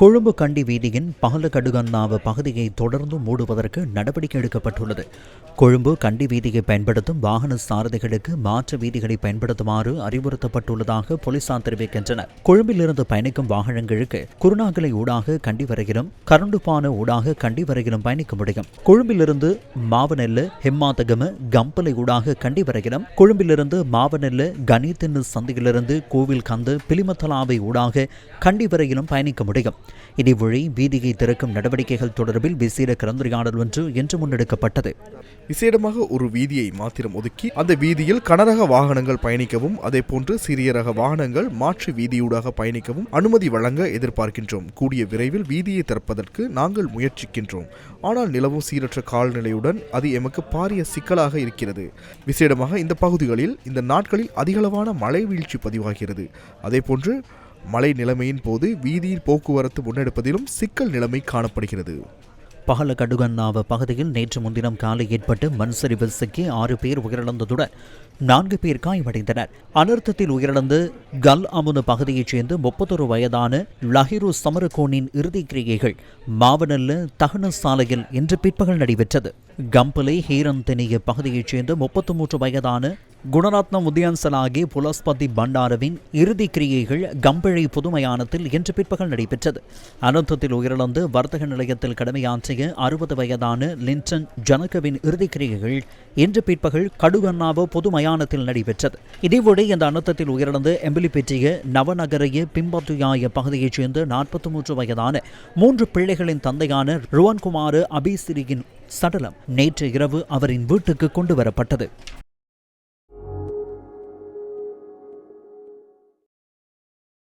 கொழும்பு கண்டி வீதியின் பகலகடுகன்னாவ பகுதியை தொடர்ந்து மூடுவதற்கு நடவடிக்கை எடுக்கப்பட்டுள்ளது. கொழும்பு கண்டி வீதியை பயன்படுத்தும் வாகன சாரதிகளுக்கு மாற்று வீதிகளை பயன்படுத்துமாறு அறிவுறுத்தப்பட்டுள்ளதாக போலீசார் தெரிவிக்கின்றனர். கொழும்பிலிருந்து பயணிக்கும் வாகனங்களுக்கு குருநாகலை ஊடாக கண்டி வரையிலும் கருண்டுபான ஊடாக கண்டி வரையிலும் பயணிக்க முடியும். கொழும்பிலிருந்து மாவனெல்லு ஹிம்மாதகம கம்பலை ஊடாக கண்டி வரையிலும் கொழும்பிலிருந்து மாவனெல்லு கணித்தின்னு சந்தையிலிருந்து கோவில் கந்து பிலிமத்தலாவை ஊடாக கண்டி வரையிலும் பயணிக்க முடியும். இதேவழி வீதியை திறக்கும் நடவடிக்கைகள் தொடர்பில் விசேட கலந்துரையாடல் ஒன்று இன்று முன்னெடுக்கப்பட்டது. விசேடமாக ஒரு வீதியை மாத்திரம் ஒதுக்கி அந்த வீதியில் கனரக வாகனங்கள் பயணிக்கவும் அதேபோன்று சிறிய ரக வாகனங்கள் மாற்று வீதியூடாக பயணிக்கவும் அனுமதி வழங்க எதிர்பார்க்கின்றோம். கூடிய விரைவில் வீதியை திறப்பதற்கு நாங்கள் முயற்சிக்கின்றோம். ஆனால் நிலவும் சீரற்ற கால்நிலையுடன் அது எமக்கு பாரிய சிக்கலாக இருக்கிறது. விசேடமாக இந்த பகுதிகளில் இந்த நாட்களில் அதிகளவான மழை வீழ்ச்சி பதிவாகிறது. அதேபோன்று மழை நிலைமையின் போது வீதியில் போக்குவரத்து முன்னெடுப்பதிலும் சிக்கல் நிலைமை காணப்படுகிறது. பகல கடுகண்ணாவ பகுதியில் நேற்று முன்தினம் காலை ஏற்பட்டு மண் சரிவில் சிக்கி ஆறு பேர் உயிரிழந்ததுடன் நான்கு பேர் காயமடைந்தனர். அனர்த்தத்தில் உயிரிழந்து கல் அமுனு பகுதியைச் சேர்ந்த முப்பத்தொரு வயதான லஹிரு சமரகோனின் இறுதி கிரியைகள் மாவனல்ல தகன சாலையில் இன்று பிற்பகல் நடைபெற்றது. கம்பலை ஹீரந்தெனிய பகுதியைச் சேர்ந்த முப்பத்து மூன்று வயதான குணரத்னம் உதயன்சலாகி புலஸ்பதி பண்டாரவின் இறுதி கிரியைகள் கம்பிழை புதுமயானத்தில் இன்று பிற்பகல் நடைபெற்றது. அனர்த்தத்தில் உயிரிழந்து வர்த்தக நிலையத்தில் கடமையாற்றிய அறுபது வயதான லின்டன் ஜனகவின் இறுதி கிரியைகள் இன்று பிற்பகல் கடுகண்ணாவோ பொதுமயானத்தில் நடைபெற்றது. இதேவேளை இந்த அனர்த்தத்தில் உயிரிழந்து எம்பிலி பெற்றிய நவநகரைய பிம்பத்துயாய பகுதியைச் சேர்ந்த நாற்பத்தி மூன்று வயதான மூன்று பிள்ளைகளின் தந்தையான ருவன்குமார் அபிசிரியின் சடலம் நேற்று இரவு அவரின் வீட்டுக்கு கொண்டு வரப்பட்டது.